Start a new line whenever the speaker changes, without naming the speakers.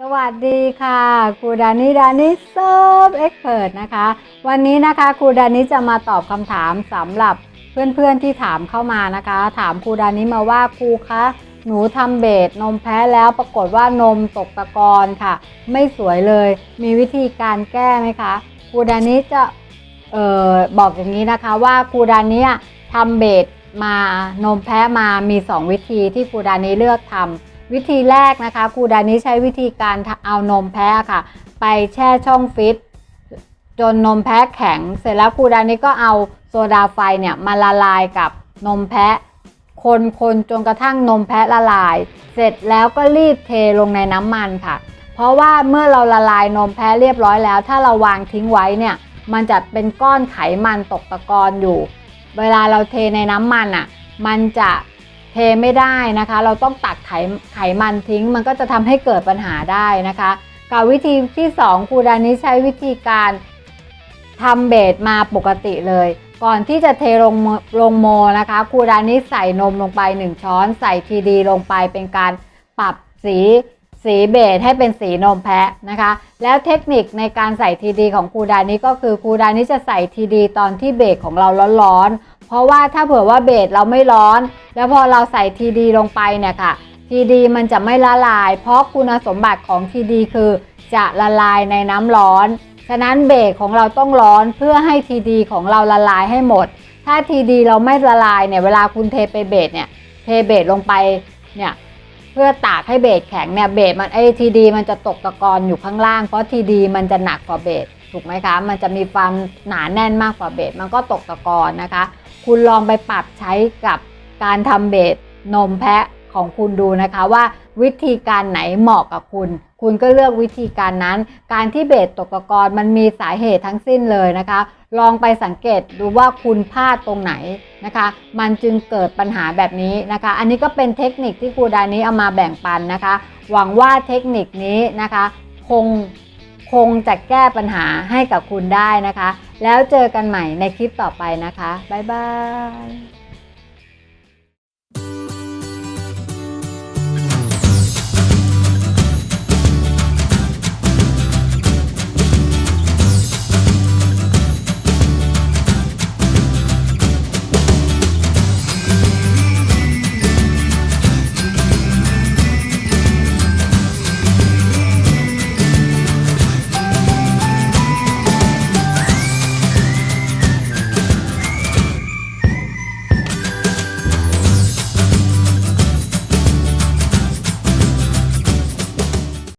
สวัสดีค่ะครูดานิดานิเซิร์ฟเอ็กเพรสนะคะ วันนี้นะคะครูดานิจะมาตอบคำถามสำหรับเพื่อนๆที่ถามเข้ามานะคะ ถามครูดานิมาว่าครูคะหนูทำเบสนมแพ้แล้วปรากฏว่านมตกตะกอนค่ะ ไม่สวยเลย มีวิธีการแก้ไหมคะครูดานิจะเออบอกอย่างนี้นะคะว่าครูดานิทำเบสมานมแพ้มามี 2 วิธีที่ครูดานิเลือกทำ วิธีแรกนะคะครูดานิใช้วิธีการเอานมแพะค่ะ ไปแช่ช่องฟิตจนนมแพะแข็ง เสร็จแล้วครูดานิก็เอาโซดาไฟเนี่ยมาละลายกับนมแพะ คนคนจนกระทั่งนมแพะละลาย เสร็จแล้วก็รีบเทลงในน้ำมันค่ะ เพราะว่าเมื่อเราละลายนมแพะเรียบร้อยแล้ว ถ้าเราวางทิ้งไว้เนี่ยมันจะเป็นก้อนไขมันตกตะกอนอยู่ เวลาเราเทในน้ำมันอะ มันจะ เทไม่ได้นะคะ เราต้องตักไขไขมันทิ้ง มันก็จะทำให้เกิดปัญหาได้นะคะกับวิธีที่ 2ครูดานิใช้วิธีการทำเบสมาปกติเลย ก่อนที่จะเทลงลงโมนะคะครูดานิใส่นมลงไป 1 ช้อน ใส่ทีดีลงไปเป็นการปรับสีสีเบสให้เป็นสีนมแพะนะคะ แล้วเทคนิคในการใส่ทีดีของครูดานิก็คือครูดานิจะใส่ทีดีตอนที่เบสของเราร้อนๆ เพราะว่าถ้าเผื่อว่าเบสเราไม่ร้อน แล้วพอเราใส่ทีดีลงไปเนี่ยค่ะทีดีมันจะไม่ละลาย เพราะคุณสมบัติของทีดีคือจะละลายในน้ำร้อน ฉะนั้นเบสของเราต้องร้อนเพื่อให้ทีดีของเราละลายให้หมด ถ้าทีดีเราไม่ละลายเนี่ยเวลาคุณเทไปเบสเนี่ยเทเบสลงไปเนี่ยเพื่อตากให้เบสแข็งเนี่ยเบสมันไอทีดีมันจะตกตะกอนอยู่ข้างล่างเพราะทีดีมันจะหนักกว่าเบส ถูกไหมคะ มันจะมีความหนาแน่นมากกว่าเบสมันก็ตกตะกอนนะคะ คุณลองไปปรับใช้กับการทำเบสนมแพะของคุณดูนะคะว่าวิธีการไหนเหมาะกับคุณ คุณก็เลือกวิธีการนั้น การที่เบสตกตะกอนมันมีสาเหตุทั้งสิ้นเลยนะคะ ลองไปสังเกตดูว่าคุณพลาดตรงไหนนะคะ มันจึงเกิดปัญหาแบบนี้นะคะ อันนี้ก็เป็นเทคนิคที่ครูดานี้เอามาแบ่งปันนะคะ หวังว่าเทคนิคนี้นะคะ คง คงจะแก้ปัญหาให้กับคุณได้นะคะ แล้วเจอกันใหม่ในคลิปต่อไปนะคะ บ๊ายบาย